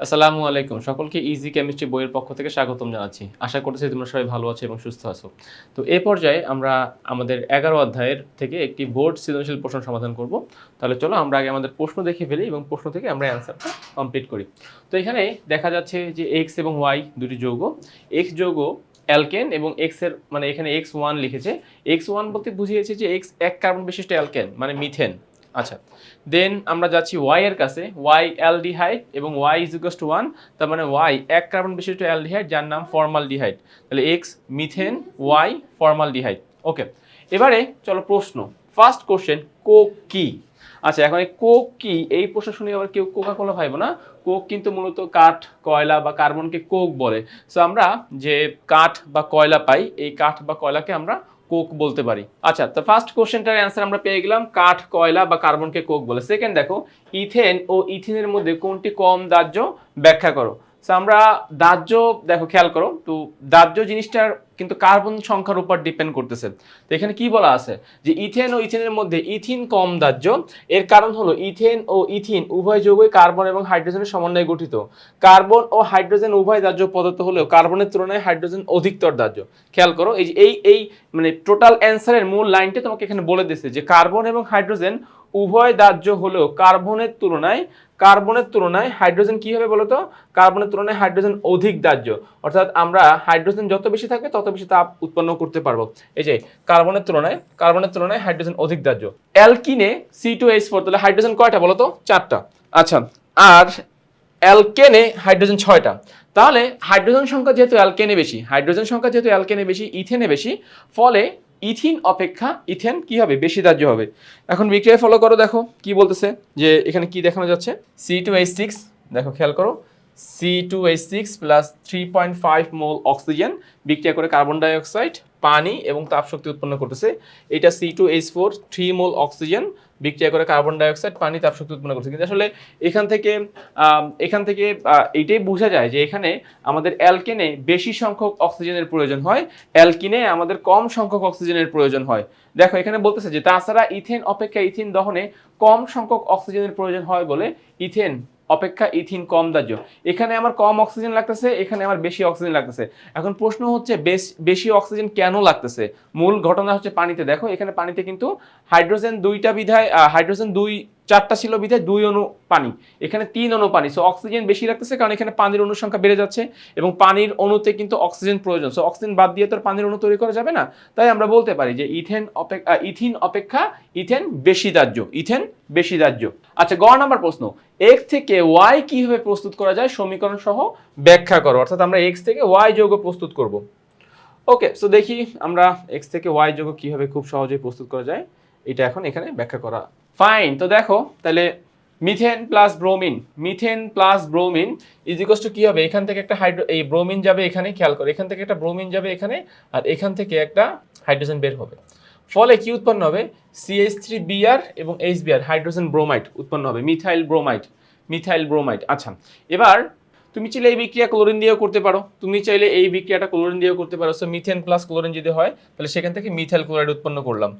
আসসালামু আলাইকুম। সকলকে ইজি কেমিস্ট্রি বইয়ের পক্ষ থেকে স্বাগতম জানাচ্ছি। আশা করতেছি তোমরা সবাই ভালো আছো এবং সুস্থ আছো। তো এ পর্যায়ে আমরা আমাদের এগারো অধ্যায়ের থেকে একটি বোর্ড সৃজনশীল প্রশ্ন সমাধান করব। তাহলে চলো আমরা আগে আমাদের প্রশ্ন দেখে ফেলি এবং প্রশ্ন থেকে আমরা অ্যান্সারটা কমপ্লিট করি। তো এখানে দেখা যাচ্ছে যে এক্স এবং ওয়াই দুটি যৌগ। এক্স যৌগ অ্যালকেন এবং এক্সের মানে এখানে এক্স ওয়ান লিখেছে। এক্স ওয়ান বলতে বুঝিয়েছে যে এক্স এক কার্বন বিশিষ্ট অ্যালকেন মানে মিথেন আচ্ছা দেন আমরা যাচ্ছি ওয়াই এর কাছে ওয়াই অ্যালডিহাইড এবং Y is equals to one তার মানে ওয়াই এক কার্বন বিশিষ্ট অ্যালডিহাইড যার নাম ফর্মালডিহাইড তাহলে X methane Y formaldehyde okay এবারে চলো প্রশ্ন ফার্স্ট কোশ্চেন কোক কি? আচ্ছা এখন এই কোক কি, এই প্রশ্ন শুনে আবার কেউ কোকা কোলা ভাইব না কোক কিন্তু মূলত কাঠ, কয়লা বা কার্বনকে কোক বলে। সো আমরা যে কাঠ বা কয়লা পাই, এই কাঠ বা কয়লাকে আমরা কোক বলতে পারি। আচ্ছা তো ফার্স্ট কোশ্চেনটার অ্যান্সার আমরা পেয়ে গেলাম কাঠ, কয়লা বা কার্বনকে কোক বলে। সেকেন্ড দেখো, ইথেন ও ইথিনের মধ্যে কোনটি কম দাহ্য? ব্যাখ্যা করো। আমরা দাহ্য, দেখো খেয়াল করো, তো দাহ্য জিনিসটার কিন্তু কার্বন সংখ্যার উপর ডিপেন্ড করতেছে। তো এখানে কি বলা আছে? যে ইথেন ও ইথিনের মধ্যে ইথিন কম দাহ্য, এর কারণ হলো ইথেন ও ইথিন উভয় যৌগই কার্বন এবং হাইড্রোজেনের সমন্বয়ে গঠিত। কার্বন ও হাইড্রোজেন উভয় দাহ্য পদার্থ হলেও কার্বনের তুলনায় হাইড্রোজেন অধিকতর দাহ্য। খেয়াল করো, এই এই এই মানে টোটাল অ্যান্সারের মূল লাইনটা তোমাকে এখানে বলে দিচ্ছে যে কার্বন এবং হাইড্রোজেন উভয় দাহ্য হলেও কার্বনের তুলনায় কার্বনের তুলনায় হাইড্রোজেন কি হবে বলতো? কার্বনের তুলনায় হাইড্রোজেন অধিক দাহ্য। অর্থাৎ আমরা হাইড্রোজেন যত বেশি থাকবে তত বেশি তাপ উৎপন্ন করতে পারব। এই যে, কার্বনের তুলনায় কার্বনের তুলনায় হাইড্রোজেন অধিক দাহ্য। অ্যালকিনে সি টু এইচ ফোর তাহলে হাইড্রোজেন কয়টা বলতো? চারটা। আচ্ছা আর অ্যালকেনে হাইড্রোজেন ছয়টা। তাহলে হাইড্রোজেন সংখ্যা যেহেতু অ্যালকেনে বেশি, হাইড্রোজেন সংখ্যা যেহেতু অ্যালকেনে বেশি, ইথেনে বেশি, ফলে ইথিন অপেক্ষা, ইথেন কি হবে? বেশি দাহ্য হবে। এখন বিক্রিয়া ফলো করো, দেখো কি বলতেছে, যে এখানে কি দেখানো যাচ্ছে? সি টু এইচ সিক্স দেখো খেয়াল করো C two H six plus three point five mole oxygen বিক্রিয়া করে কার্বন ডাইঅক্সাইড পানি এবং তাপশক্তি উৎপন্ন করতেছে। এটা C two H four three mole oxygen বিক্রিয়া করে কার্বন ডাইঅক্সাইড পানি তাপশক্তি উৎপন্ন করছে। কিন্তু আসলে এখান থেকে এখান থেকে আহ, এইটাই বোঝা যায় যে এখানে আমাদের অ্যালকেনে বেশি সংখ্যক অক্সিজেনের প্রয়োজন হয় অ্যালকিনে আমাদের কম সংখ্যক অক্সিজেনের প্রয়োজন হয়। দেখো এখানে বলতেছে যে তাছাড়া ইথেন অপেক্ষা ইথিন দহনে কম সংখ্যক অক্সিজেনের প্রয়োজন হয় বলে ইথেন অপেক্ষা ইথিন কম দাহ্য। এখানে আমার কম অক্সিজেন লাগতেছে, এখানে আমার বেশি অক্সিজেন লাগতেছে। এখন প্রশ্ন হচ্ছে, বেশ- বেশি অক্সিজেন কেন লাগতেছে? মূল ঘটনা হচ্ছে পানিতে। দেখো, এখানে পানিতে কিন্তু হাইড্রোজেন দুইটা বিধায় হাইড্রোজেন দুই চারটা ছিল বিধায় দুই অণু পানি। এখানে তিন অণু পানি। সো অক্সিজেন বেশি রাখতেছে কারণ এখানে পানির অণুর সংখ্যা বেড়ে যাচ্ছে এবং পানির অণুতে কিন্তু অক্সিজেন প্রয়োজন। সো অক্সিজেন বাদ দিয়ে তো পানির অণু তৈরি করা যাবে না। তাই আমরা বলতে পারি যে ইথেন অপেক্ষা ইথিন অপেক্ষা ইথেন বেশি দাহ্য, ইথেন বেশি দাহ্য। আচ্ছা গ নাম্বার প্রশ্ন। এক্স থেকে ওয়াই কীভাবে প্রস্তুত করা যায় সমীকরণ সহ ব্যাখ্যা করো। অর্থাৎ আমরা এক্স থেকে ওয়াই যৌগ প্রস্তুত করব। ওকে সো দেখি আমরা এক্স থেকে ওয়াই যৌগ কীভাবে খুব সহজেই প্রস্তুত করা যায়। এটা এখন এখানে ব্যাখ্যা করা ফাইন তো দেখো, তাহলে methane plus bromine methane plus bromine is equals to কি হবে? এখান থেকে একটা হাইড্রো এই ব্রোমিন যাবে এখানে, খেয়াল করো, এখান থেকে একটা ব্রোমিন যাবে এখানে, আর এখান থেকে একটা হাইড্রোজেন বের হবে। ফলে কি উৎপন্ন হবে? সিএইচ থ্রি বিআর এবং এইচ বিআর হাইড্রোজেন ব্রোমাইড উৎপন্ন হবে মিথাইল ব্রোমাইড মিথাইল ব্রোমাইড আচ্ছা এবার তুমি চাইলে এই বিক্রিয়া ক্লোরিন দিয়েও করতে পারো। তুমি চাইলে এই বিক্রিয়াটা ক্লোরিন দিয়েও করতে পারো। সো মিথেন প্লাস ক্লোরিন যদি হয়, তাহলে সেখান থেকে মিথাইল ক্লোরাইড উৎপন্ন করলাম।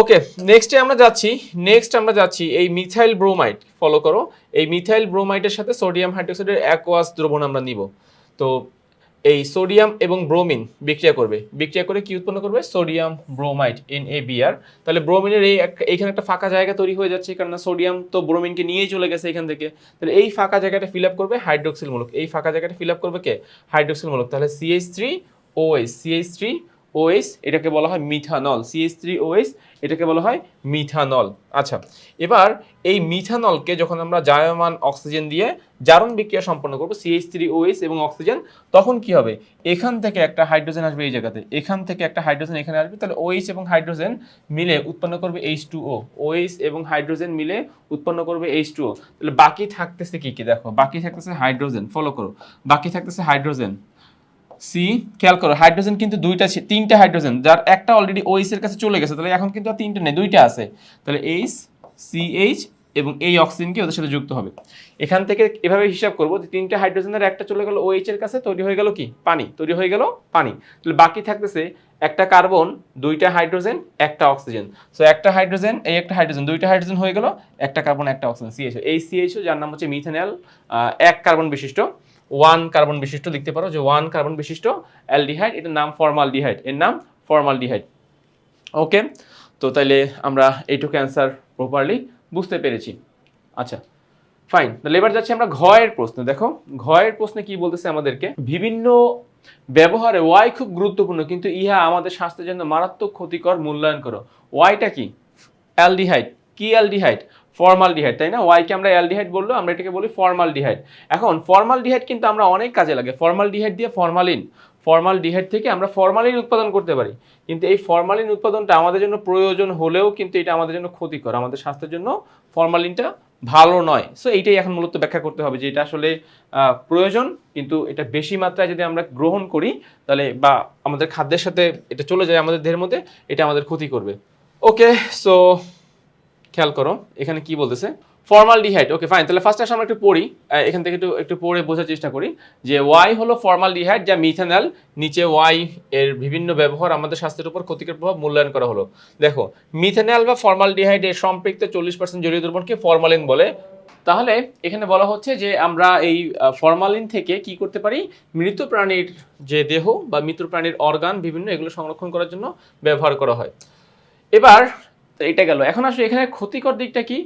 ওকে নেক্সটে আমরা যাচ্ছি নেক্সট আমরা যাচ্ছি এই মিথাইল ব্রোমাইড ফলো করো। এই মিথাইল ব্রোমাইডের সাথে সোডিয়াম হাইড্রোক্সাইডের অ্যাকোয়াস দ্রবণ আমরা নিব। তো এই সোডিয়াম এবং ব্রোমিন বিক্রিয়া করবে। বিক্রিয়া করে কি উৎপন্ন করবে? Sodium bromide N A Br তাহলে ব্রোমিনের এই এইখানে একটা ফাঁকা জায়গা তৈরি হয়ে যাচ্ছে, কারণ সোডিয়াম তো ব্রোমিনকে নিয়েই চলে গেছে এখান থেকে। তাহলে এই ফাঁকা জায়গাটা ফিল আপ করবে হাইড্রোক্সিল মূলক। এই ফাঁকা জায়গাটা ফিল আপ করবে কে? হাইড্রোক্সিল মূলক। তাহলে CH three OH CH three OH এটাকে বলা হয় মিথানল। সিএইচ থ্রি ওএইচ এটাকে বলা হয় মিথানল। আচ্ছা এবার এই মিথানলকে যখন আমরা জায়মান অক্সিজেন দিয়ে জারণ বিক্রিয়া সম্পন্ন করব সিএইচ থ্রি ওএইচ এবং অক্সিজেন, তখন কি হবে? এখান থেকে একটা হাইড্রোজেন আসবে এই জায়গাতে। এখান থেকে একটা হাইড্রোজেন এখানে আসবে, তাহলে ওএস এবং হাইড্রোজেন মিলে উৎপন্ন করবে এইচ টু ও ওএইচ এবং হাইড্রোজেন মিলে উৎপন্ন করবে এইচ টু ও তাহলে বাকি থাকতেছে কি কি? দেখো, বাকি থাকতেছে হাইড্রোজেন। ফলো করো। বাকি থাকতেছে হাইড্রোজেন। সি খেয়াল করো হাইড্রোজেন কিন্তু দুইটা তিনটা হাইড্রোজেন যার একটা অলরেডি ওএইচ এর কাছে চলে গেছে, তাহলে এখন কিন্তু আর তিনটা নেই, দুইটা আছে। তাহলে এইচ সি এইচ এবং এই অক্সিজেনকে ওদের সাথে যুক্ত হবে। এখান থেকে এভাবে হিসাব করব যে তিনটে হাইড্রোজেনের একটা চলে গেল ওএইচ এর কাছে, তৈরি হয়ে গেল কি? পানি, তৈরি হয়ে গেল পানি। তাহলে বাকি থাকতেছে একটা কার্বন দুইটা হাইড্রোজেন একটা অক্সিজেন সো একটা হাইড্রোজেন এই একটা হাইড্রোজেন দুইটা হাইড্রোজেন হয়ে গেল, একটা কার্বন একটা অক্সিজেন সিএইচও এই সিএইচও যার নাম হচ্ছে মিথেনল এক কার্বন বিশিষ্ট। ওয়ান কার্বন বিশিষ্ট লিখতে পারো যে ওয়ান কার্বন বিশিষ্ট অ্যালডিহাইড, এটার নাম ফর্মালডিহাইড এর নাম ফর্মালডিহাইড ওকে তো তাইলে আমরা এইটুকু অ্যান্সার প্রপারলি বুঝতে পেরেছি। আচ্ছা ফাইন তাহলে এবার যাচ্ছি আমরা ঘয়ের প্রশ্ন। দেখো, ঘয়ের প্রশ্নে কি বলতেছে আমাদেরকে? বিভিন্ন ব্যবহারে ওয়াই খুব গুরুত্বপূর্ণ, কিন্তু ইহা আমাদের স্বাস্থ্যের জন্য মারাত্মক ক্ষতিকর মূল্যায়ন করো। ওয়াইটা কি? অ্যালডিহাইড। কি অ্যালডিহাইড? ফর্মালডিহাইড তাই না? ওয়াইকে আমরা অ্যালডিহাইড বলল, আমরা এটাকে বলি ফর্মালডিহাইড এখন ফর্মালডিহাইড কিন্তু আমরা অনেক কাজে লাগে। ফর্মালডিহাইড দিয়ে ফর্মালিন ফর্মালডিহাইড থেকে আমরা ফর্মালিন উৎপাদন করতে পারি। কিন্তু এই ফর্মালিন উৎপাদনটা আমাদের জন্য প্রয়োজন হলেও কিন্তু এটা আমাদের জন্য ক্ষতিকর। আমাদের স্বাস্থ্যের জন্য ফর্মালিনটা ভালো নয়। সো এইটাই এখন মূলত ব্যাখ্যা করতে হবে যে এটা আসলে প্রয়োজন, কিন্তু এটা বেশি মাত্রায় যদি আমরা গ্রহণ করি, তাহলে বা আমাদের খাদ্যের সাথে এটা চলে যায় আমাদের দেহের মধ্যে, এটা আমাদের ক্ষতি করবে। ওকে সো খেয়াল করো, এখানে কি বলতেছে? ফর্মালডিহাইড ওকে ফাইন তাহলে ফার্স্ট আমরা একটু পড়ি এখান থেকে একটু একটু পড়ে বোঝার চেষ্টা করি যে ওয়াই হলো ফর্মালডিহাইড যা মিথানল নিচে ওয়াই এর বিভিন্ন ব্যবহার আমাদের স্বাস্থ্যের উপর ক্ষতিকর প্রভাব মূল্যায়ন করা হলো। দেখো মিথানল বা ফর্মালডিহাইড এর সম্পৃক্ত চল্লিশ পার্সেন্ট জলীয় দ্রবণকে ফরমালিন বলে। তাহলে এখানে বলা হচ্ছে যে আমরা এই ফরমালিন থেকে কি করতে পারি? মৃত প্রাণীর যে দেহ বা মৃত প্রাণীর অর্গান বিভিন্ন এগুলো সংরক্ষণ করার জন্য ব্যবহার করা হয়। এবার এটা গেল। এখন আসলে এখানে ক্ষতিকর দিকটা কি?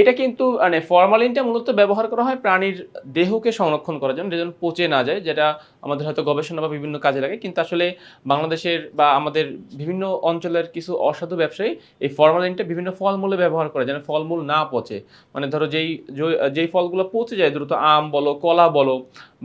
এটা কিন্তু মানে ফরমালিনটা মূলত ব্যবহার করা হয় প্রাণীর দেহকে সংরক্ষণ করার জন্য, যেন পচে না যায়, যেটা আমাদের হয়তো গবেষণা বা বিভিন্ন কাজে লাগে। কিন্তু আসলে বাংলাদেশের বা আমাদের বিভিন্ন অঞ্চলের কিছু অসাধু ব্যবসায়ী এই ফরমালিনটা বিভিন্ন ফলমূলে ব্যবহার করে, যেন ফলমূল না পচে। মানে ধরো যেই যেই ফলগুলো পচে যায়, দ্রুত আম বলো, কলা বলো,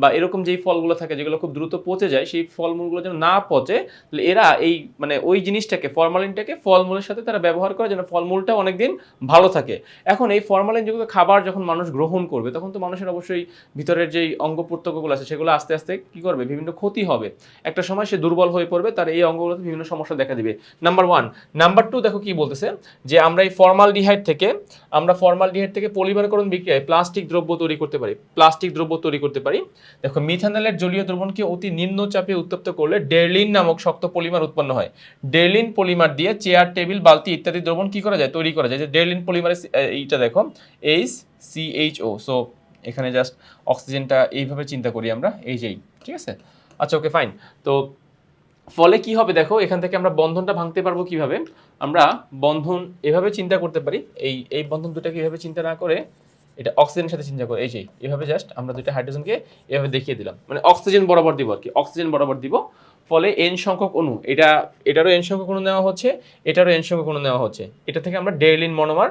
বা এরকম যেই ফলগুলো থাকে, যেগুলো খুব দ্রুত পচে যায়, সেই ফলমূলগুলো যেন না পচে, তাহলে এরা এই মানে ওই জিনিসটাকে ফরমালিনটাকে ফলমূলের সাথে তারা ব্যবহার করে, যেন ফলমূলটা অনেকদিন ভালো থাকে। এখন এই ফরমালিন যুক্ত খাবার যখন মানুষ গ্রহণ করবে, তখন তো মানুষের অবশ্যই ভিতরের যেই অঙ্গ প্রত্যঙ্গগুলো আছে, সেগুলো আস্তে আস্তে কি করবে? বিভিন্ন ক্ষতি হবে। একটা সময় সে দুর্বল হয়ে পড়বে, তার এই অঙ্গগুলোতে বিভিন্ন সমস্যা দেখা দিবে। নাম্বার ওয়ান নাম্বার টু দেখো কি বলতেছে? যে আমরা এই ফর্মালডিহাইড থেকে, আমরা ফর্মালডিহাইড থেকে পলিমারকরণ বিক্রিয়ায় প্লাস্টিক দ্রব্য তৈরি করতে পারি প্লাস্টিক দ্রব্য তৈরি করতে পারি। দেখো মিথানলের জলীয় দ্রবণকে অতি নিম্ন চাপে উত্তপ্ত করলে ডেরলিন নামক শক্ত পলিমার উৎপন্ন হয়। ডেরলিন পলিমার দিয়ে চেয়ার টেবিল বালতি ইত্যাদি দ্রবণ কি করা যায়? তৈরি করা যায়। যে ডেরলিন পলিমারের এইটা এইচ সিএইচও সো এখানে জাস্ট অক্সিজেনটা এইভাবে চিন্তা করি আমরা, এই যেই ঠিক আছে? আচ্ছা ওকে ফাইন তো ফলে কি হবে দেখো, এখান থেকে আমরা বন্ধনটা ভাঙতে পারব কীভাবে? আমরা বন্ধন এভাবে চিন্তা করতে পারি, এই এই বন্ধন দুটাকে এভাবে চিন্তা না করে এটা অক্সিজেনের সাথে চিন্তা করে, এই যে এভাবে জাস্ট আমরা দুইটা হাইড্রোজেনকে এভাবে দেখিয়ে দিলাম। মানে অক্সিজেন বরাবর দিব আর কি অক্সিজেন বরাবর দিব, ফলে এন সংখ্যক অণু, এটা, এটারও এন সংখ্যক অণু নেওয়া হচ্ছে, এটারও এন সংখ্যক অণু নেওয়া হচ্ছে। এটা থেকে আমরা ডেরলিন মনোমার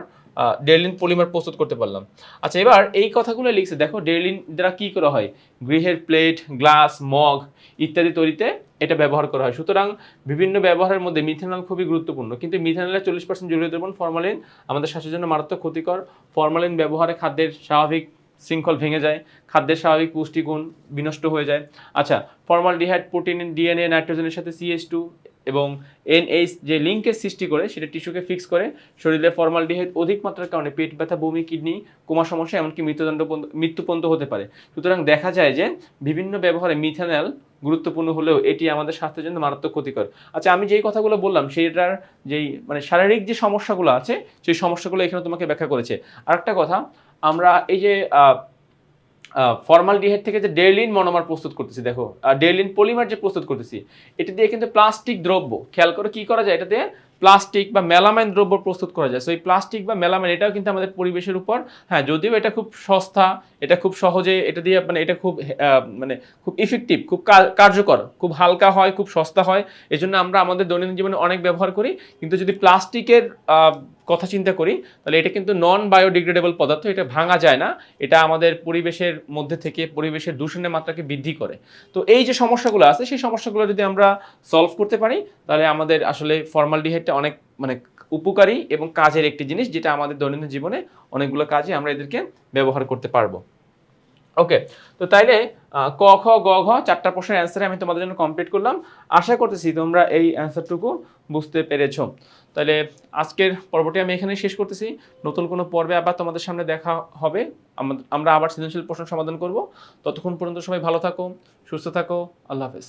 ডেরলিন পলিমার প্রস্তুত করতে পারলাম। আচ্ছা এবার এই কথাগুলো লিখছে, দেখো ডেরলিন দ্বারা কি করা হয়? গৃহের প্লেট, গ্লাস, মগ ইত্যাদি তৈরিতে এটা ব্যবহার করা হয়। সুতরাং বিভিন্ন ব্যবহারের মধ্যে মিথেনল খুবই গুরুত্বপূর্ণ। কিন্তু মিথেনলের চল্লিশ পার্সেন্ট জলীয় দ্রবণ ফরমালিন আমাদের স্বাস্থ্যের জন্য মারাত্মক ক্ষতিকর। ফরমালিন ব্যবহারে খাদ্যের স্বাভাবিক শৃঙ্খল ভেঙে যায়, খাদ্যের স্বাভাবিক পুষ্টিগুণ বিনষ্ট হয়ে যায়। আচ্ছা ফর্মাল ডিহাইড প্রোটিন, ডিএনএ, নাইট্রোজেনের সাথে সিএস টু এবং এনএইচ যে লিঙ্কের সৃষ্টি করে সেটা টিস্যুকে ফিক্স করে, শরীরে ফর্মালডিহাইড অধিক মাত্রার কারণে পেট ব্যথা, বমি, কিডনি, কোমা সমস্যা, এমনকি মৃত্যুদণ্ড পর্যন্ত- মৃত্যু পর্যন্ত হতে পারে। সুতরাং দেখা যায় যে বিভিন্ন ব্যবহারে মিথানল গুরুত্বপূর্ণ হলেও এটি আমাদের স্বাস্থ্যের জন্য মারাত্মক ক্ষতিকর। আচ্ছা আমি যেই কথাগুলো বললাম, সেইটার যেই মানে শারীরিক যে সমস্যাগুলো আছে, সেই সমস্যাগুলো এখানে তোমাকে ব্যাখ্যা করেছে। আরেকটা কথা, আমরা এই যে ফর্মালডিহাইড থেকে যে ডেরলিন মনোমার প্রস্তুত করতেছি, দেখো। ডেরলিন পলিমার যে প্রস্তুত করতেছি, এটা দিয়ে কিন্তু প্লাস্টিক দ্রব্য, খেয়াল করো কি করা যায়? এটাতে প্লাস্টিক বা মেলামাইন দ্রব্য প্রস্তুত করা যায়। সো এই প্লাস্টিক বা মেলামাইন এটাও কিন্তু আমাদের পরিবেশের উপর হ্যাঁ যদিও এটা খুব সস্তা, এটা খুব সহজে, এটা দিয়ে মানে এটা খুব মানে খুব ইফেক্টিভ খুব কার্যকর, খুব হালকা হয়, খুব সস্তা হয় এই জন্য আমরা আমাদের দৈনন্দিন জীবনে অনেক ব্যবহার করি। কিন্তু যদি প্লাস্টিকের কথা চিন্তা করি, তাহলে এটা কিন্তু নন বায়োডিগ্রেডেবল পদার্থ, এটা ভাঙা যায় না, এটা আমাদের পরিবেশের মধ্যে থেকে, পরিবেশের দূষণের মাত্রাকে বৃদ্ধি করে। তো এই যে সমস্যাগুলো আছে, সেই সমস্যাগুলো যদি আমরা সলভ করতে পারি, তাহলে আমাদের আসলে ফর্মালডিহাইডটা অনেক মানে উপকারী এবং কাজের একটি জিনিস যেটা আমাদের দৈনন্দিন জীবনে অনেকগুলো কাজে আমরা এদেরকে ব্যবহার করতে পারব। ওকে, তো তাইলে ক, খ, গ, ঘ চারটা প্রশ্নের অ্যান্সারে আমি তোমাদের জন্য কমপ্লিট করলাম। আশা করতেছি তোমরা এই অ্যান্সারটুকু বুঝতে পেরেছ। তাহলে আজকের পর্বটি আমি এখানে শেষ করতেছি। নতুন কোনো পর্বে আবার তোমাদের সামনে দেখা হবে। আমরা আবার সৃজনশীল প্রশ্ন সমাধান করব। ততক্ষণ পর্যন্ত সবাই ভালো থাকো, সুস্থ থাকো। আল্লাহ হাফেজ।